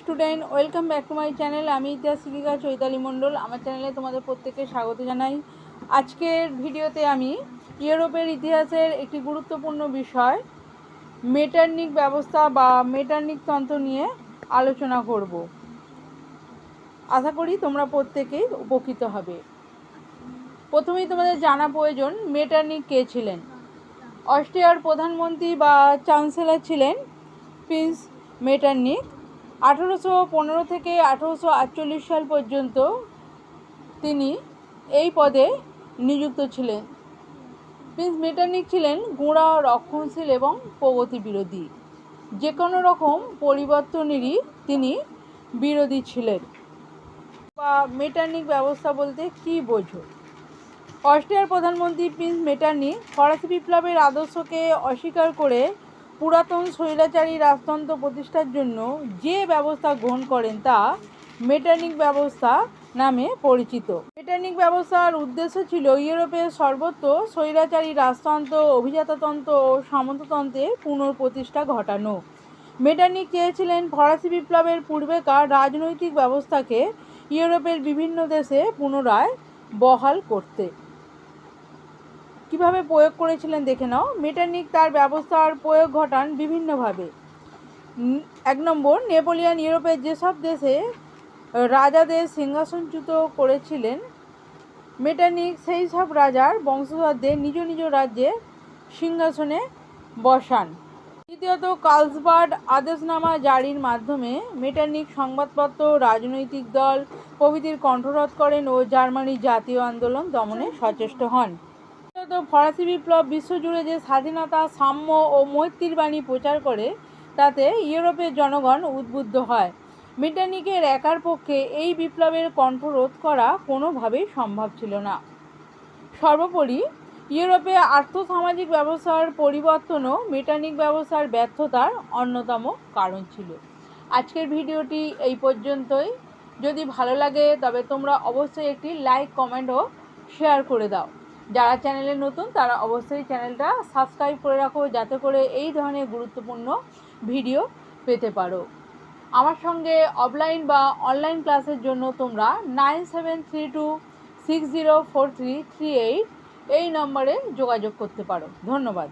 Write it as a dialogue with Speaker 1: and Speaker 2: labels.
Speaker 1: Student, welcome back to my channel. আমি ইতিহাস শিক্ষিকা চৈতালি মণ্ডল। আমার চ্যানেলে তোমাদের প্রত্যেককে স্বাগত জানাই। আজকের ভিডিওতে আমি ইউরোপের ইতিহাসের একটি গুরুত্বপূর্ণ বিষয়, মেটার্নিক ব্যবস্থা বা মেটার্নিক তন্ত্র নিয়ে আলোচনা করব। আশা করি তোমরা প্রত্যেকেই উপকৃত হবে। প্রথমেই তোমাদের জানা প্রয়োজন, মেটার্নিক কে ছিলেন? অস্ট্রিয়ার প্রধানমন্ত্রী বা চ্যান্সেলর ছিলেন প্রিন্স মেটার্নিক। আঠেরোশো পনেরো থেকে আঠেরোশো আটচল্লিশ সাল পর্যন্ত তিনি এই পদে নিযুক্ত ছিলেন। প্রিন্স মেটার্নিক ছিলেন গোঁড়া, রক্ষণশীল এবং প্রগতি বিরোধী। যে কোনো রকম পরিবর্তনেরই তিনি বিরোধী ছিলেন। বা মেটার্নিক ব্যবস্থা বলতে কী বোঝো? অস্ট্রিয়ার প্রধানমন্ত্রী প্রিন্স মেটার্নি ফরাসি বিপ্লবের আদর্শকে অস্বীকার করে পুরাতন স্বৈরাচারী রাজতন্ত্র প্রতিষ্ঠার জন্য যে ব্যবস্থা গ্রহণ করেন তা মেটার্নিক ব্যবস্থা নামে পরিচিত। মেটার্নিক ব্যবস্থার উদ্দেশ্য ছিল ইউরোপের সর্বত্র স্বৈরাচারী রাজতন্ত্র, অভিজাততন্ত্র ও সামন্ততন্ত্রের পুনঃপ্রতিষ্ঠা ঘটানো। মেটার্নিক চেয়েছিলেন ফরাসি বিপ্লবের পূর্বেকার রাজনৈতিক ব্যবস্থাকে ইউরোপের বিভিন্ন দেশে পুনরায় বহাল করতে। কীভাবে প্রয়োগ করেছিলেন দেখে নাও। মেটানিক তার ব্যবস্থার প্রয়োগ ঘটান বিভিন্নভাবে। এক নম্বর নেপোলিয়ান ইউরোপের যেসব দেশে রাজাদের সিংহাসনচ্যুত করেছিলেন মেটানিক সেই সব রাজার বংশধরদের নিজ নিজ রাজ্যে সিংহাসনে বসান। দ্বিতীয়ত কালসবার্ড আদেশনামা জারির মাধ্যমে মেটানিক সংবাদপত্র, রাজনৈতিক দল, প্রভৃতির কণ্ঠরোধ করেন ও জার্মানির জাতীয় আন্দোলন দমনে সচেষ্ট হন। তৃতীয়ত ফরাসি বিপ্লব বিশ্বজুড়ে যে স্বাধীনতা, সাম্য ও মৈত্রীর বাণী প্রচার করে, তাতে ইউরোপের জনগণ উদ্বুদ্ধ হয়। মেটার্নিকের একার পক্ষে এই বিপ্লবের কণ্ঠরোধ করা কোনোভাবেই সম্ভব ছিল না। সর্বোপরি, ইউরোপে আর্থসামাজিক ব্যবস্থার পরিবর্তনও মেটানিক ব্যবস্থার ব্যর্থতার অন্যতম কারণ ছিল। আজকের ভিডিওটি এই পর্যন্তই। যদি ভালো লাগে, তবে তোমরা অবশ্যই একটি লাইক কমেন্ট ও শেয়ার করে দাও। যারা চ্যানেলে নতুন, তারা অবশ্যই চ্যানেলটা সাবস্ক্রাইব করে রাখো, যাতে করে এই ধরনের গুরুত্বপূর্ণ ভিডিও পেতে পারো। আমার সঙ্গে অফলাইন বা অনলাইন ক্লাসের জন্য তোমরা nine seven three two six zero four three three eight এই নম্বরে যোগাযোগ করতে পারো। ধন্যবাদ।